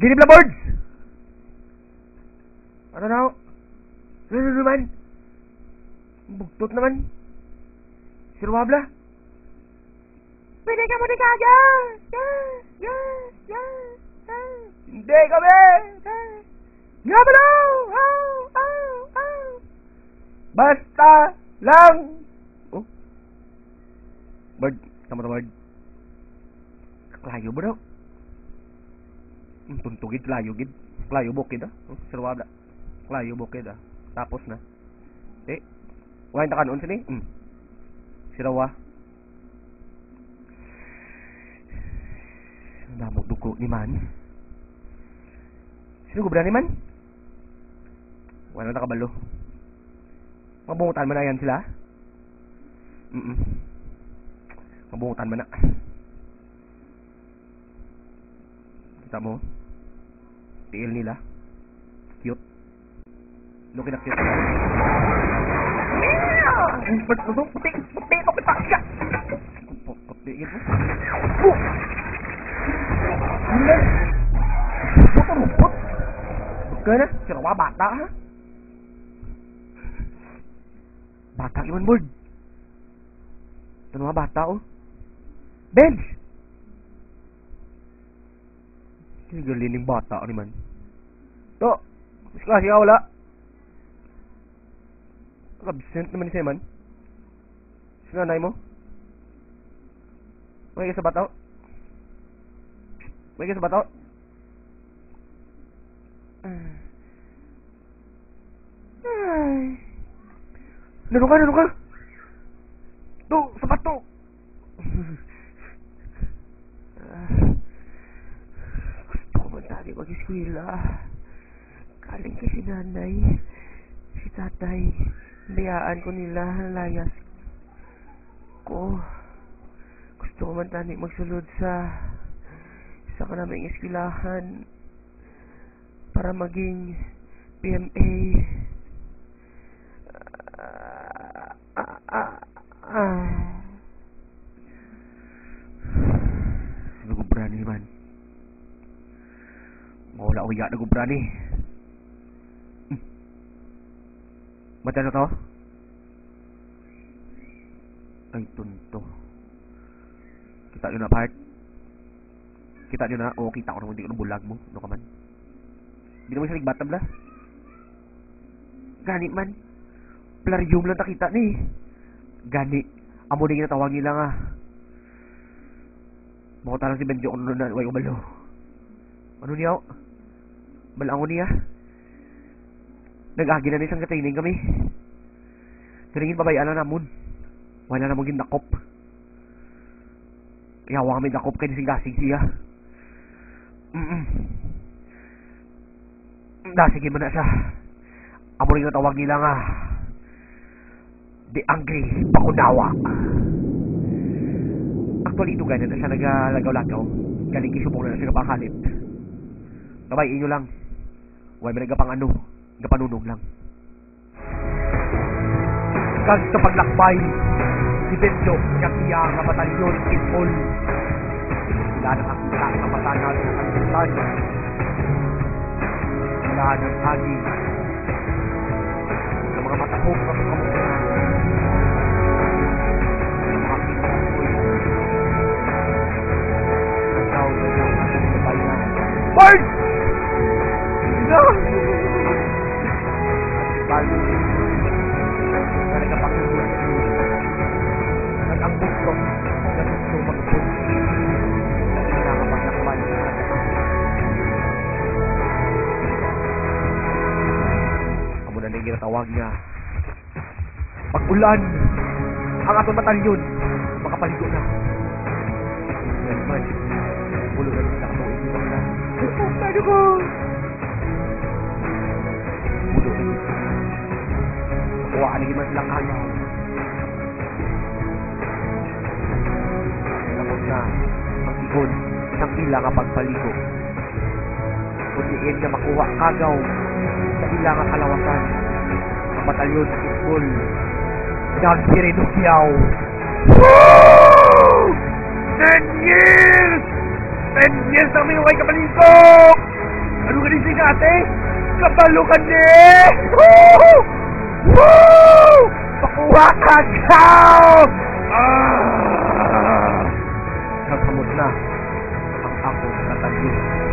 Ginib na birds! Ano na? Ano na naman? Bugtot naman. Sirwabla. Pwede ka muna ka! Yeah! Yeah! Yeah! yeah. Hindi kami! Na? Oh! Oh! Oh! Basta lang! Oh? Bird. Tama na bird. Layo ba daw? Tuntugid, layo gid. Layo bukid ah. Oh, Sirwabla. Layo bukid ah. Tapos na. Eh. Wain ta kanon sini? Hmm. Sirawa. Damo dugo ni man. Sino gubra ni man? Wala na kabalo. Mabungutan mo na yan sila? Mm Mabungutan mo na. Kita mo? Tiil nila. Cute. Ano kinakute? Ba't ito? Puti! Puti! Puti! Puti! Puti! Puti! Oh! Hindi! Puto rupot! Huwag na! Sirawa bata ha? Bata iwan board. Ito mga bata oh. Bench! Sige galining bata ni man. To! Mas klase ka wala. Absent naman ni Seman. Sino nanay mo? May ka sa bataw? May ka sa bataw? Ay. Nano ka? Nano ka? To! Sa bato! Gusto ko man tali mag-eskwila. Kaling kay si nanay, si tatay, Bayaan ko nila layas ko. Gusto ko man tani magsulod sa isa ka naming eskwelahan para maging PMA. Ah, ah, ah. Nagubrani man. Mawala uya nagubrani. Mata na to? Ay, tunto. Kita nyo na, part. Kita nyo na? Oo, kita ko naman. Hindi ko na bulag mo. Ano ka man? Hindi naman siya nagbatab la. Gani man. Plarium lang takita ni. Gani. Amo na ginatawag nila nga. Bukot lang si Benjo kung ano na. Way umalo. Ano niya? Balango niya. Nag-agi na isang katraining kami. Karingin babayaan na namon. Wala na maging nakop. Yawa kami nakop kay sigasig siya. Mm-mm. Nasige mo na siya. Amo rin tawag nila nga. The Angry Pakunawa. Actually, ito ganyan na siya nagalagaw-lagaw. Galing kisubong na siya kapakalit. Babay, inyo lang. Huwag may nagapang ano. Napanunog lang. Kag sa paglakbay, si Benjo, katiya nga batalyon, Pitbull. Wala na ang wala ang mata na sa kalimutan. Wala ng hagi. Sa mga matahog na kamukunan. Mga na gusto magpun na kinakapagtakpan amo na nang ginatawag niya pag ulan ang atong batalyon. Makapaligo na. Yan man ulo na sa atong ibang na Ano ko? Ulo na Kuha ni mas lang ikon ng ila nga pagpaligo. Kundiin nga makuha kagaw sa ila nga kalawasan. Ang batalyon sa football. Nagsirinukyaw. Woo! Ten years! Ten years na minukay kapaligo! nga ate! Kabalo ka ni! Woo! Woo! Pakuha ka na ang akong katalyon.